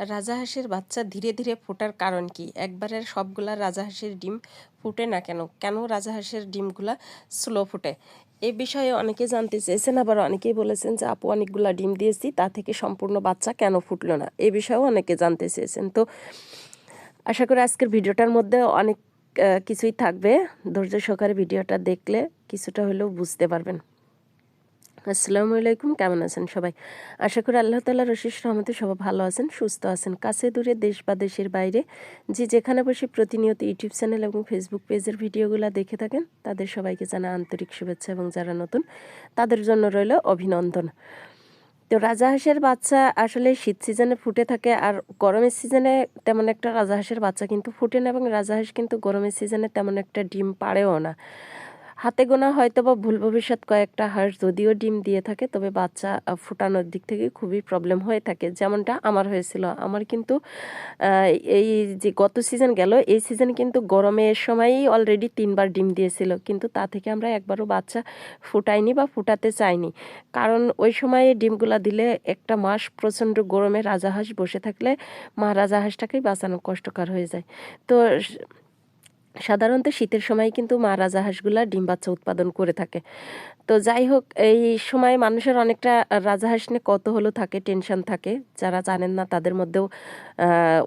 রাজাহাঁসের বাচ্চা ধীরে ধীরে ফোটার কারণ কি? একবারে সবগুলা রাজাহাঁসের ডিম ফুটে না কেন? কেন রাজাহাঁসের ডিমগুলা স্লো ফুটে? এ বিষয়ে অনেকে জানতে চেয়েছেন, আবার অনেকেই বলেছেন যে, আপু, অনেকগুলা ডিম দিয়েছি, তা থেকে সম্পূর্ণ বাচ্চা কেন ফুটলো না? এ বিষয়েও অনেকে জানতে চেয়েছেন। তো আশা করি আজকের ভিডিওটার মধ্যে অনেক কিছুই থাকবে। ধৈর্য সহকারে ভিডিওটা দেখলে কিছুটা হলেও বুঝতে পারবেন। আসসালামু আলাইকুম, কেমন আছেন সবাই? আশা করি আল্লাহ তাল্লাহ রশিস রহমতে সবাই ভালো আছেন, সুস্থ আছেন। কাছে দূরে দেশ বা দেশের বাইরে যে যেখানে বসে প্রতিনিয়ত ইউটিউব চ্যানেল এবং ফেসবুক পেজের ভিডিওগুলো দেখে থাকেন, তাদের সবাইকে জানা আন্তরিক শুভেচ্ছা এবং যারা নতুন, তাদের জন্য রইল অভিনন্দন। তো রাজাহাঁসের বাচ্চা আসলে শীত সিজনে ফুটে থাকে আর গরমের সিজনে তেমন একটা রাজাহাঁসের বাচ্চা কিন্তু ফুটে না এবং রাজাহাঁস কিন্তু গরমের সিজনে তেমন একটা ডিম পাড়েও না। হাতে গোনা হয়তো বা ভুল ভবিষ্যৎ কয়েকটা হাঁস যদিও ডিম দিয়ে থাকে, তবে বাচ্চা ফুটানোর দিক থেকে খুবই প্রবলেম হয়ে থাকে। যেমনটা আমার হয়েছিল। আমার কিন্তু এই যে গত সিজন গেল, এই সিজন কিন্তু গরমের সময়ই অলরেডি তিনবার ডিম দিয়েছিল। কিন্তু তা থেকে আমরা একবারও বাচ্চা ফুটাইনি বা ফুটাতে চাইনি। কারণ ওই সময়ে ডিমগুলা দিলে একটা মাস প্রচণ্ড গরমে রাজাহাঁস বসে থাকলে মা রাজাহাঁসটাকেই বাঁচানো কষ্টকর হয়ে যায়। তো সাধারণত শীতের সময় কিন্তু মা রাজাহাঁসগুলা ডিম বাচ্চা উৎপাদন করে থাকে। তো যাই হোক, এই সময় মানুষের অনেকটা রাজাহাঁস নিয়ে কত হলো থাকে, টেনশন থাকে। যারা জানেন না, তাদের মধ্যেও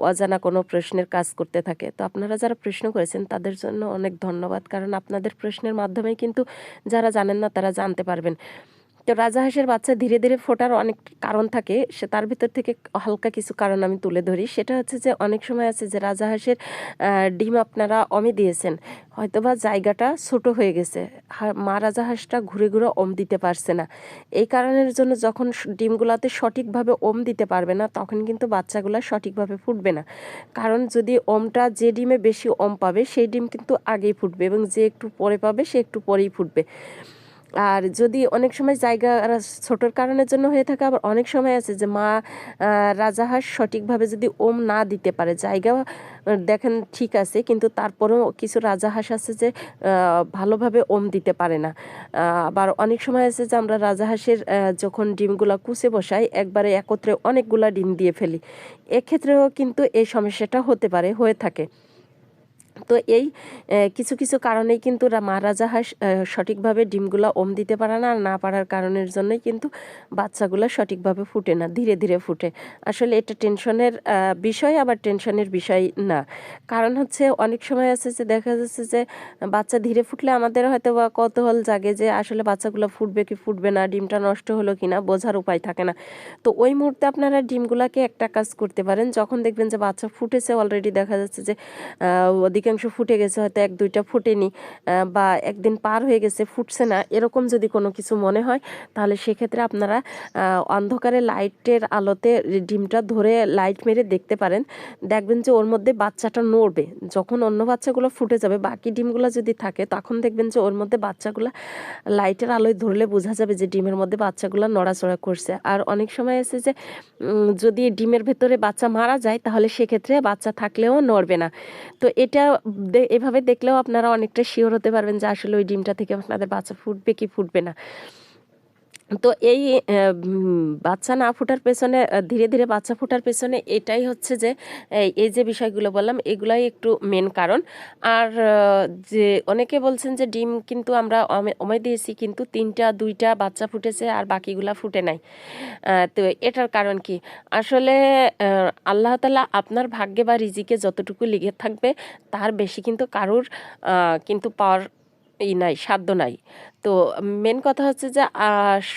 অজানা কোনো প্রশ্নের কাজ করতে থাকে। তো আপনারা যারা প্রশ্ন করেছেন, তাদের জন্য অনেক ধন্যবাদ। কারণ আপনাদের প্রশ্নের মাধ্যমে কিন্তু যারা জানেন না, তারা জানতে পারবেন। তো রাজা রাজাহাঁসের বাচ্চা ধীরে ধীরে ফোটার অনেক কারণ থাকে। সে তার ভিতর থেকে হালকা কিছু কারণ আমি তুলে ধরি। সেটা হচ্ছে যে অনেক সময় আছে যে রাজাহাঁসের আহ, ডিম আপনারা অমে দিয়েছেন। হয়তোবা জায়গাটা ছোট হয়ে গেছে। মা রাজাহাঁসটা ঘুরে ঘুরে ওম দিতে পারছে না। এই কারণের জন্য যখন ডিমগুলাতে সঠিকভাবে ওম দিতে পারবে না তখন কিন্তু বাচ্চাগুলো সঠিকভাবে ফুটবে না। কারণ যদি ওমটা যে ডিমে বেশি ওম পাবে সেই ডিম কিন্তু আগেই ফুটবে এবং যে একটু পরে পাবে সে একটু পরেই ফুটবে। আর যদি অনেক সময় জায়গা ছোটোর কারণের জন্য হয়ে থাকে, আবার অনেক সময় আছে যে মা রাজাহাঁস সঠিকভাবে যদি ওম না দিতে পারে, জায়গা দেখেন ঠিক আছে, কিন্তু তারপরেও কিছু রাজাহাঁস আছে যে ভালোভাবে ওম দিতে পারে না। আবার অনেক সময় আছে যে আমরা রাজাহাঁসের যখন ডিমগুলা কুচে বসাই, একবারে একত্রে অনেকগুলা ডিম দিয়ে ফেলি। এক্ষেত্রেও কিন্তু এই সমস্যাটা হতে পারে, হয়ে থাকে। তো এই কিছু কিছু কারণেই কিন্তু রা- মা রাজাহাঁস আহ, সঠিকভাবে ডিমগুলো ওম দিতে পারে না আর না পারার কারণের জন্যই কিন্তু বাচ্চাগুলো সঠিকভাবে ফুটে না ধীরে ধীরে ফুটে। আসলে এটা টেনশনের বিষয় আবার টেনশনের বিষয় না। কারণ হচ্ছে অনেক সময় আছে যে দেখা যাচ্ছে যে বাচ্চা ধীরে ফুটলে আমাদের হয়তো বা কৌতূহল জাগে যে আসলে বাচ্চাগুলো ফুটবে কি ফুটবে না ডিমটা নষ্ট হলো কি না বোঝার উপায় থাকে না। তো ওই মুহূর্তে আপনারা ডিমগুলোকে একটা কাজ করতে পারেন যখন দেখবেন যে বাচ্চা ফুটেছে অলরেডি দেখা যাচ্ছে যে আহ, অধিকাংশ ফুটে গেছে, হয়তো এক, দুইটা ফুটেনি বা একদিন পার হয়ে গেছে, ফুটছে না, এরকম যদি কোনো কিছু মনে হয়, তাহলে সেক্ষেত্রে আপনারা অন্ধকারে লাইটের আলোতে ডিমটা ধরে লাইট মেরে দেখতে পারেন। দেখবেন যে ওর মধ্যে বাচ্চাটা নড়বে। যখন অন্য বাচ্চাগুলো ফুটে যাবে, বাকি ডিমগুলো যদি থাকে, তখন দেখবেন যে ওর মধ্যে বাচ্চাগুলো লাইটের আলোয় ধরলে বোঝা যাবে যে ডিমের মধ্যে বাচ্চাগুলো নড়াচড়া করছে। আর অনেক সময় আছে যে যদি ডিমের ভেতরে বাচ্চা মারা যায়, তাহলে সেক্ষেত্রে বাচ্চা থাকলেও নড়বে না। তো এটা এভাবে দেখলেও আপনারা অনেকটা শিওর হতে পারবেন যে আসলে ওই ডিমটা থেকে আপনাদের বাচ্চা ফুটবে কি ফুটবে না। তো এই বাচ্চা না ফোটার পেছনে ধীরে ধীরে বাচ্চা ফোটার পেছনে এটাই হচ্ছে যে এই যে বিষয়গুলো বললাম, এগুলাই একটু মেন কারণ। আর যে অনেকে বলছেন যে ডিম কিন্তু আমরা অমে দিয়েছি, কিন্তু তিনটা, দুইটা বাচ্চা ফুটেছে আর বাকিগুলা ফুটে নাই। তো এটার কারণ কি? আসলে আল্লাহ তালা আপনার ভাগ্যে বা রিজিকে যতটুকু লিখে থাকবে, তার বেশি কিন্তু কারুর কিন্তু পাওয়ার ই নাই, সাধ্য নাই। তো মেন কথা হচ্ছে যে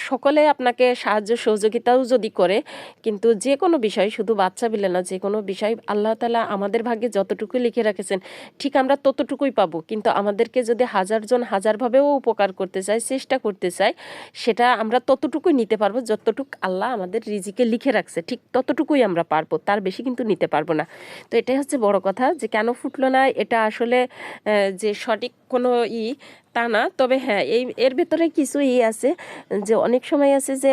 সকলে আপনাকে সাহায্য সহযোগিতাও যদি করে, কিন্তু যে কোনো বিষয়, শুধু বাচ্চা বিলে না, যে কোনো বিষয় আল্লাহ তালা আমাদের ভাগ্যে যতটুকু লিখে রাখেছেন, ঠিক আমরা ততটুকুই পাবো। কিন্তু আমাদেরকে যদি হাজারজন হাজারভাবেও উপকার করতে চায়, চেষ্টা করতে চায়, সেটা আমরা ততটুকুই নিতে পারব, যতটুকু আল্লাহ আমাদের রিজিকে লিখে রাখছে, ঠিক ততটুকুই আমরা পারব, তার বেশি কিন্তু নিতে পারব না। তো এটাই হচ্ছে বড় কথা যে, কেন ফুটলো না? এটা আসলে যে সঠিক কোনো ই তা না। তবে হ্যাঁ এই এর ভেতরে কিছুই আছে যে অনেক সময় আছে যে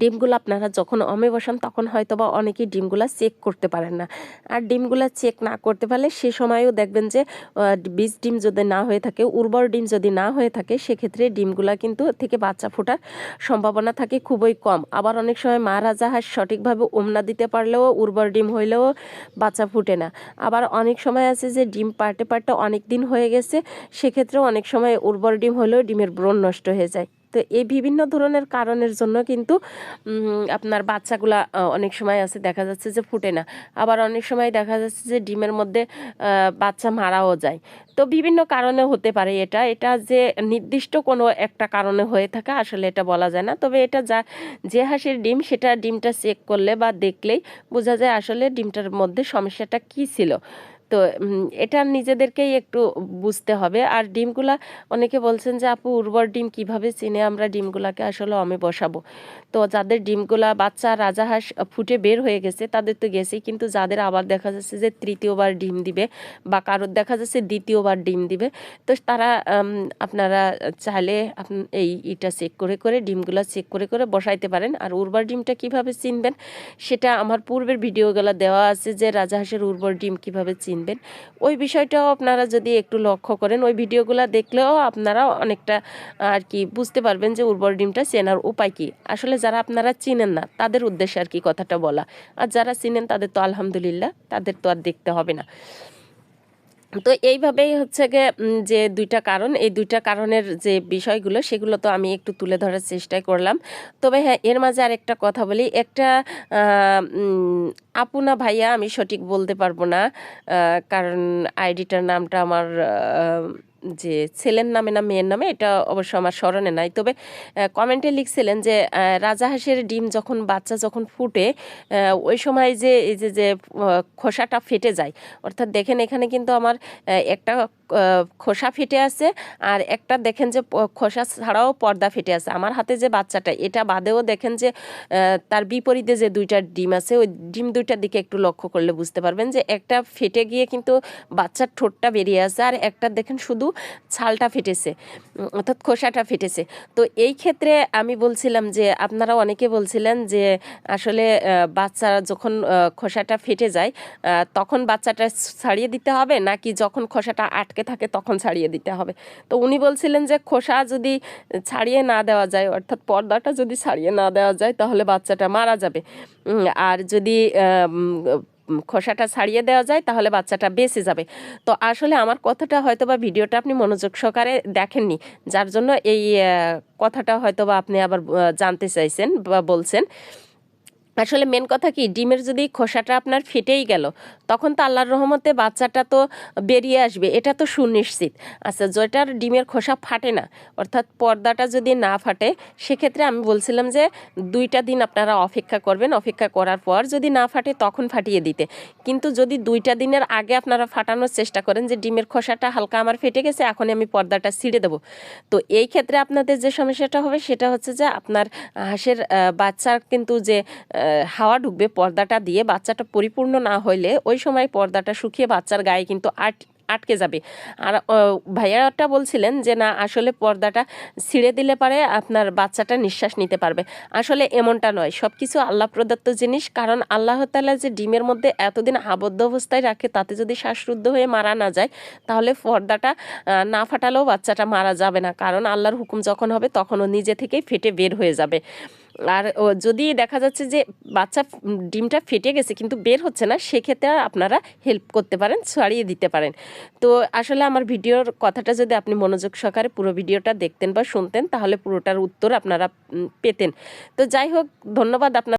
ডিমগুলো আপনারা যখন অমে বসান, তখন হয়তো বা অনেকেই ডিমগুলো চেক করতে পারেন না। আর ডিমগুলো চেক না করতে পারলে সে সময়ও দেখবেন যে বীজ ডিম যদি না হয়ে থাকে, উর্বর ডিম যদি না হয়ে থাকে, সেক্ষেত্রে ডিমগুলো কিন্তু থেকে বাচ্চা ফোটার সম্ভাবনা থাকে খুবই কম। আবার অনেক সময় মা রাজাহাঁস সঠিকভাবে ওমনা দিতে পারলেও, উর্বর ডিম হইলেও বাচ্চা ফুটে না। আবার অনেক সময় আছে যে, ডিম পার্টে পার্টে অনেক দিন হয়ে গেছে, সেক্ষেত্রেও অনেক সময় উর্বর ডিম হলেও ডিমের ব্রণ নষ্ট হয়ে যায়। তো এই বিভিন্ন ধরনের কারণের জন্য কিন্তু আপনার বাচ্চাগুলা অনেক সময় আছে, দেখা যাচ্ছে যে ফুটে না। আবার অনেক সময় দেখা যাচ্ছে যে ডিমের মধ্যে বাচ্চা মারাও যায়। তো বিভিন্ন কারণে হতে পারে এটা। এটা যে নির্দিষ্ট কোনো একটা কারণে হয়ে থাকে, আসলে এটা বলা যায় না। তবে এটা যা, যে হাঁসের ডিম, সেটা ডিমটা চেক করলে বা দেখলেই বোঝা যায় আসলে ডিমটার মধ্যে সমস্যাটা কী ছিল। তো এটা নিজেদেরকেই একটু বুঝতে হবে। আর ডিমগুলা অনেকে বলছেন যে, আপু, উর্বর ডিম কীভাবে চিনে? আমরা ডিমগুলাকে আসলে আমি বসাবো। তো যাদের ডিমগুলা বাচ্চা রাজাহাঁস ফুটে বের হয়ে গেছে, তাদের তো গেছেই। কিন্তু যাদের আবার দেখা যাচ্ছে যে, তৃতীয়বার ডিম দিবে বা কারোর দেখা যাচ্ছে দ্বিতীয়বার ডিম দিবে, তো তারা আপনারা চাইলে এই ইটা চেক করে করে ডিমগুলা চেক করে করে বসাইতে পারেন। আর উর্বর ডিমটা কীভাবে চিনবেন, সেটা আমার পূর্বের ভিডিওগুলো দেওয়া আছে যে রাজাহাঁসের উর্বর ডিম কীভাবে চিনবেন ওই বিষয়টাও আপনারা যদি একটু লক্ষ্য করেন ওই ভিডিওগুলো দেখলেও আপনারা অনেকটা আর কি বুঝতে পারবেন যে উর্বর ডিমটা চেনার উপায় কি। আসলে যারা আপনারা চিনেন না তাদের উদ্দেশ্যে আর কি কথাটা বলা। আর যারা চিনেন তাদের তো আলহামদুলিল্লাহ তাদের তো আর দেখতে হবে না। তো এইভাবেই হচ্ছে উম, যে দুইটা কারণ এই দুইটা কারণের যে বিষয়গুলো সেগুলো তো আমি একটু তুলে ধরার চেষ্টাই করলাম। তবে হ্যাঁ এর মাঝে আর একটা কথা বলি। একটা আপু না ভাইয়া, আমি সঠিক বলতে পারব না। কারণ আইডিটার নামটা আমার যে ছেলের নামে না মেয়ের নামে, এটা অবশ্য আমার স্মরণে নাই। তবে কমেন্টে লিখছিলেন যে রাজা হাঁসের ডিম যখন, বাচ্চা যখন ফুটে ওই সময় যে, এই যে যে খোসাটা ফেটে যায়, অর্থাৎ দেখেন এখানে কিন্তু আমার একটা খোসা ফেটে আছে আর একটা দেখেন যে খোসা ছাড়াও পর্দা ফেটে আছে। আমার হাতে যে বাচ্চাটা, এটা বাদেও দেখেন যে তার বিপরীতে যে দুইটা ডিম আছে, ওই ডিম দুইটার দিকে একটু লক্ষ্য করলে বুঝতে পারবেন যে একটা ফেটে গিয়ে কিন্তু বাচ্চার ঠোঁটটা বেরিয়ে আছে আর একটা দেখেন শুধু ছালটা ফেটেছে অর্থাৎ খোসাটা ফেটেছে। তো এই ক্ষেত্রে আমি বলছিলাম যে, আপনারা অনেকে বলছিলেন যে, আসলে বাচ্চা যখন খোসাটা ফেটে যায় তখন বাচ্চাটা ছাড়িয়ে দিতে হবে নাকি যখন খোসাটা আটকে থাকে তখন ছাড়িয়ে দিতে হবে। তো উনি বলছিলেন যে, খোসা যদি ছাড়িয়ে না দেওয়া যায়, অর্থাৎ পর্দাটা যদি ছাড়িয়ে না দেওয়া যায়, তাহলে বাচ্চাটা মারা যাবে। আর যদি খোসাটা ছাড়িয়ে দেওয়া যায়, তাহলে বাচ্চাটা বেঁচে যাবে। তো আসলে আমার কথাটা হয়তো বা ভিডিওটা আপনি মনোযোগ সহকারে দেখেননি, যার জন্য এই কথাটা হয়তো বা আপনি আবার জানতে চাইছেন বা বলছেন। আসলে মেন কথা কি, ডিমের যদি খোসাটা আপনার ফেটেই গেল, তখন তো আল্লাহর রহমতে বাচ্চাটা তো বেরিয়ে আসবে, এটা তো সুনিশ্চিত। আচ্ছা যেটার ডিমের খোসা ফাটে না, অর্থাৎ পর্দাটা যদি না ফাটে, সেক্ষেত্রে আমি বলছিলাম যে দুইটা দিন আপনারা অপেক্ষা করবেন, অপেক্ষা করার পর যদি না ফাটে তখন ফাটিয়ে দিতে। কিন্তু যদি দুইটা দিনের আগে আপনারা ফাটানোর চেষ্টা করেন যে ডিমের খোসাটা হালকা আমার ফেটে গেছে এখন আমি পর্দাটা ছিঁড়ে দেবো। তো এই ক্ষেত্রে আপনাদের যে সমস্যাটা হবে, সেটা হচ্ছে যে আপনার হাঁসের বাচ্চার কিন্তু যে হাওয়া ঢুকবে পর্দাটা দিয়ে বাচ্চাটা পরিপূর্ণ না হইলে ওই সময় পর্দাটা শুকিয়ে বাচ্চার গায়ে কিন্তু আট, আটকে যাবে। আর ভাইয়াটা বলছিলেন যে, না, আসলে পর্দাটা ছিঁড়ে দিলে পারে আপনার বাচ্চাটা নিঃশ্বাস নিতে পারবে। আসলে এমনটা নয়। সব কিছু আল্লাহ প্রদত্ত জিনিস। কারণ আল্লাহ তাআলা যে ডিমের মধ্যে এতদিন আবদ্ধ অবস্থায় রাখে, তাতে যদি শ্বাসরুদ্ধ হয়ে মারা না যায়, তাহলে পর্দাটা না ফাটালেও বাচ্চাটা মারা যাবে না। কারণ আল্লাহর হুকুম যখন হবে, তখন ও নিজে থেকেই ফেটে বের হয়ে যাবে। আর যদি দেখা যাচ্ছে যে বাচ্চা ডিমটা ফেটে গেছে কিন্তু বের হচ্ছে না, সেক্ষেত্রে আপনারা হেল্প করতে পারেন, ছড়িয়ে দিতে পারেন। তো আসলে আমার ভিডিওর কথাটা যদি আপনি মনোযোগ সহকারে পুরো ভিডিওটা দেখতেন বা শুনতেন, তাহলে পুরোটার উত্তর আপনারা পেতেন। তো যাই হোক, ধন্যবাদ আপনার